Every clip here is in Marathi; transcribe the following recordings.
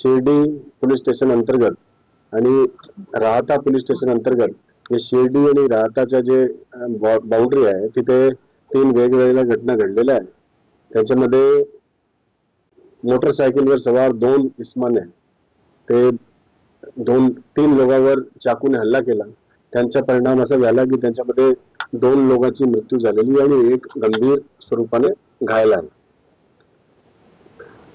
शिर्डी पोलीस स्टेशन अंतर्गत आणि राहता पोलीस स्टेशन अंतर्गत जे शिर्डी आणि राहताच्या जे बाउंड्री आहे तिथे तीन वेगवेगळ्या घटना घडलेल्या आहेत. त्याच्यामध्ये मोटरसायकलवर सवार दोन इस्मान इस्माने ते दोन तीन लोकांवर चाकूने हल्ला केला. त्यांचा परिणाम असा झाला की त्यांच्यामध्ये दोन लोकांची मृत्यू झालेली आणि एक गंभीर स्वरूपाने घायल आहे.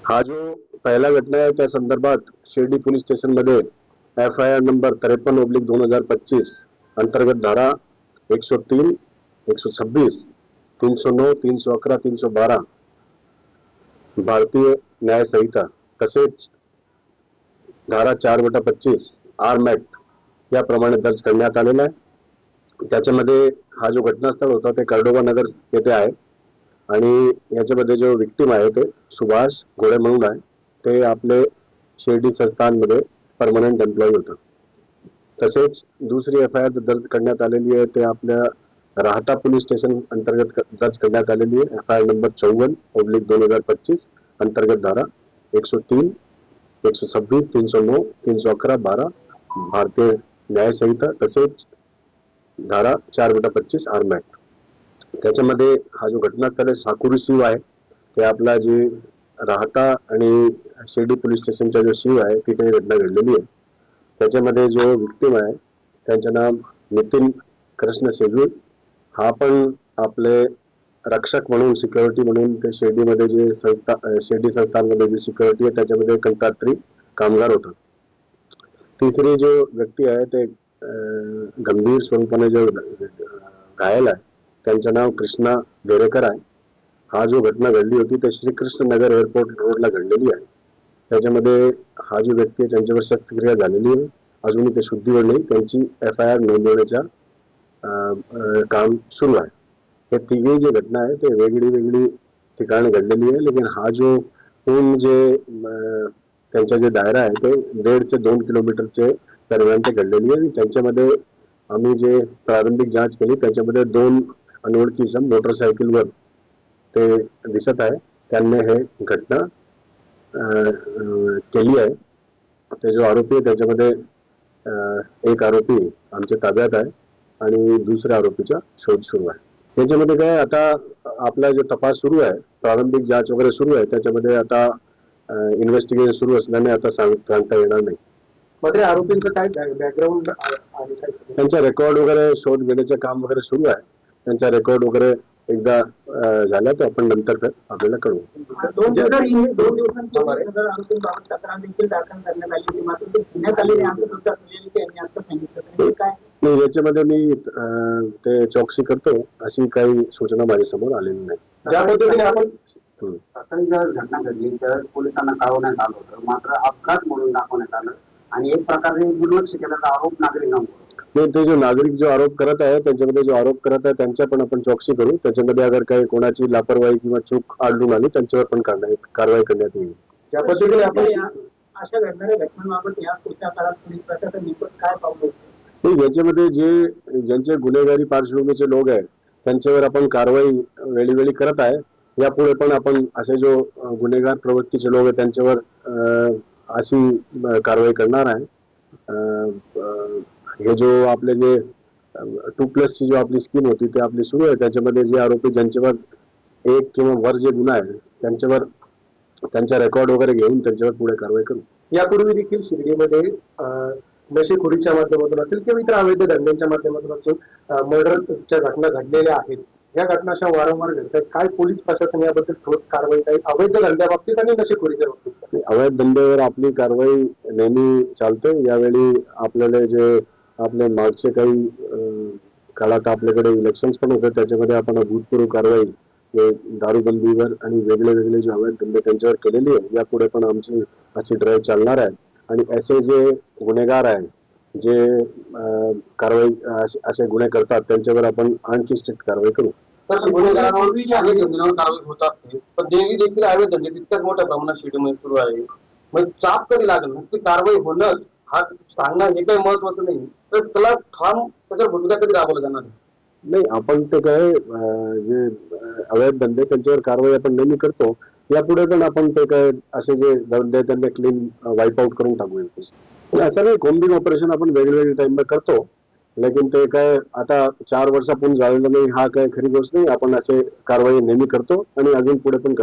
हा जो पहिला घटना आहे त्या संदर्भात शिर्डी पोलीस स्टेशनमध्ये एफ आय आर नंबर त्रेपन्न ओब्लिक दोन हजार पच्चीस अंतर्गत धारा एकशे तीन एकशे छब्बीस तीनशे नऊ तीनशे अकरा तीनशे बारा. भारतीय न्याय संहिता तसेच धारा चार बटा पच्चीस आर्म ऍक्ट याप्रमाणे दर्ज करण्यात आलेला आहे. त्याच्यामध्ये हा जो घटनास्थळ होता ते कर्डोबा नगर येथे आहे. आणि याच्यामध्ये जो विक्टीम आहे ते सुभाष घोडे म्हणून आहे. ते आपले शिर्डी संस्थानमध्ये परमनंट एम्प्लॉई होतं. तसेच दुसरी एफ आय आर दर्ज करण्यात आलेली आहे ते आपल्या राहता पोलीस स्टेशन अंतर्गत दर्ज करण्यात आलेली आहे. एफ आय आर नंबर चौवन पब्लिक दोन हजार पच्चीस अंतर्गत धारा एकशे तीन एकशे सव्वीस तीनशे नऊ तीनशे अकरा बारा भारतीय न्याय संहिता तसेच धारा चार बटा पच्चीस आर्म ऍक्ट त्याच्यामध्ये हा जो घटनास्थळ आहे साकुरी शिव आहे ते आपला जे राहता आणि शिर्डी पोलीस स्टेशनचा जो शिव आहे तिथे ही घटना घडलेली आहे. त्याच्यामध्ये जो विक्टीम आहे त्यांचं नाव नितीन कृष्ण शेजूळ हा पण आपले रक्षक म्हणून सिक्युरिटी म्हणून ते शिर्डीमध्ये जे संस्था शिर्डी संस्थानमध्ये जे सिक्युरिटी आहे त्याच्यामध्ये कंत्रात्री कामगार होता. तिसरी जो व्यक्ती आहे ते अं, गंभीर स्वरूपाने जो घायल आहे त्यांचं नाव कृष्णा बेरेकर आहे. हा जो घटना घडली होती ते श्रीकृष्ण नगर एअरपोर्ट रोडला घडलेली आहे. त्याच्यामध्ये हा जो व्यक्ती आहे त्यांच्यावर शस्त्रक्रिया झालेली आहे. अजूनही ते शुद्धीवर नाही. त्यांची एफ आय आर नोंदवण्याच्या काम सुरू आहे. हे तिघे जे घटना आहे ते वेगळी वेगळी ठिकाणी घडलेली आहे. लेकिन हा जो पूर्ण जे त्यांचा जे दायरा आहे ते दीड ते दोन किलोमीटरचे दरम्यान ते घडलेली आहे. आणि त्यांच्यामध्ये आम्ही जे प्रारंभिक जांच केली त्याच्यामध्ये दोन अनोळखी सम मोटरसायकलवर ते दिसत आहे. त्यांनी हे घटना केली आहे. ते जो आरोपी आहे त्याच्यामध्ये एक आरोपी आमच्या ताब्यात आहे आणि दुसऱ्या आरोपीचा शोध सुरू आहे. त्याच्यामध्ये काय आता आपला जो तपास सुरू आहे प्रारंभिक जांच वगैरे सुरू आहे त्याच्यामध्ये आता इन्व्हेस्टिगेशन सुरू असल्याने आता सांग सांगता येणार नाही. मात्र आरोपींचं काय बॅकग्राऊंड? त्यांचा रेकॉर्ड वगैरे शोध घेण्याचे काम वगैरे सुरू आहे. त्यांचा रेकॉर्ड वगैरे एकदा झाला तर आपण नंतर ते आपल्याला कळवू. नाही. याच्यामध्ये मी अं, ते चौकशी करतो अशी काही सूचना माझ्यासमोर आलेली नाही. ज्या पद्धतीने आपण जर घटना घडली तर पोलिसांना कळवण्यात आलं होतं. मात्र अपघात म्हणून दाखवण्यात आलं. आणि एक प्रकारे दुर्लक्ष केल्याचा आरोप नागरिकांवर. नाही ते जो नागरिक जो आरोप करत आहे त्यांच्यामध्ये जो आरोप करत आहे त्यांच्या पण आपण चौकशी करू. त्याच्यामध्ये अगर काही कोणाची लापरवाही किंवा चूक आढळून आली त्यांच्यावर पण कारवाई कारवाई करण्यात येईल. ज्या पद्धतीने आपण अशा घडणाऱ्या घटनांबाबत या पुढच्या काळात पोलीस प्रशासन नेमकं काय याच्यामध्ये जे ज्यांचे गुन्हेगारी पार्श्वभूमीचे लोक आहेत त्यांच्यावर आपण कारवाई वेळोवेळी करत आहे. यापुढे पण आपण असे जो गुन्हेगार प्रवृत्तीचे लोक आहेत त्यांच्यावर अं, अशी कारवाई करणार आहे. हे जो आपले जे टू प्लस ची जो आपली स्कीम होती ती आपली सुरू आहे. त्याच्यामध्ये जे आरोपी ज्यांच्यावर एक किंवा वर जे गुन्हा आहे त्यांच्यावर त्यांचा रेकॉर्ड वगैरे घेऊन त्यांच्यावर पुढे कारवाई करू. यापूर्वी देखील शिर्डीमध्ये नशेखोरीच्या माध्यमातून असेल किंवा इतर अवैध धंद्यांच्या माध्यमातून असून मर्डरच्या घटना घडलेल्या आहेत. या घटना अशा वारंवार घडतात काय पोलीस प्रशासन याबद्दल ठोस कारवाई काही अवैध धंद्याबाबतीत आणि नशेखोरीच्या बाबतीत? अवैध धंद्यावर आपली कारवाई नेहमी चालते. यावेळी आपल्याला जे आपले मागचे काही काळात आपल्याकडे इलेक्शन पण होते त्याच्यामध्ये आपण भूतपूर्व कारवाई दारूबंदीवर आणि वेगळे वेगळे जे अवैध धंदे त्यांच्यावर केलेली आहे यापुढे पण आमची अशी ड्राईव्ह चालणार आहे. आणि असे जे गुन्हेगार आहे जे कारवाई असे- गुन्हे करतात त्यांच्यावर आपण आणखी स्ट्रिक्ट कारवाई करू. गुन्हेगारांवरही जे अनेक धंद्यांवर कारवाई होत असते पण देवी देखील अवैध धंदे तितक्याच मोठ्या प्रमाणात शिर्डीमध्ये सुरू आहे. मग चाप कधी लागेल? नुसती कारवाई होणंच. हा सांगणं हे काही महत्वाचं नाही. तर त्याला ठाम त्याच्यावर भूमिका कधी राबवलं जाणार नाही आपण ते काय जे अवैध धंदे त्यांच्यावर कारवाई आपण नेहमी करतो यापुढे पण आपण ते काय असे जे धंदे त्यांना क्लीन वाईप आउट करून टाकू असं नाही कोंबिंग ऑपरेशन आपण वेगवेगळ्या टाइमला करतो. लेकिन ते काय आता चार वर्षापूर्वी झालेलं नाही हा काय खरी गोष्ट नाही आपण असे कारवाई नेहमी करतो आणि अजून पुढे पण करतो.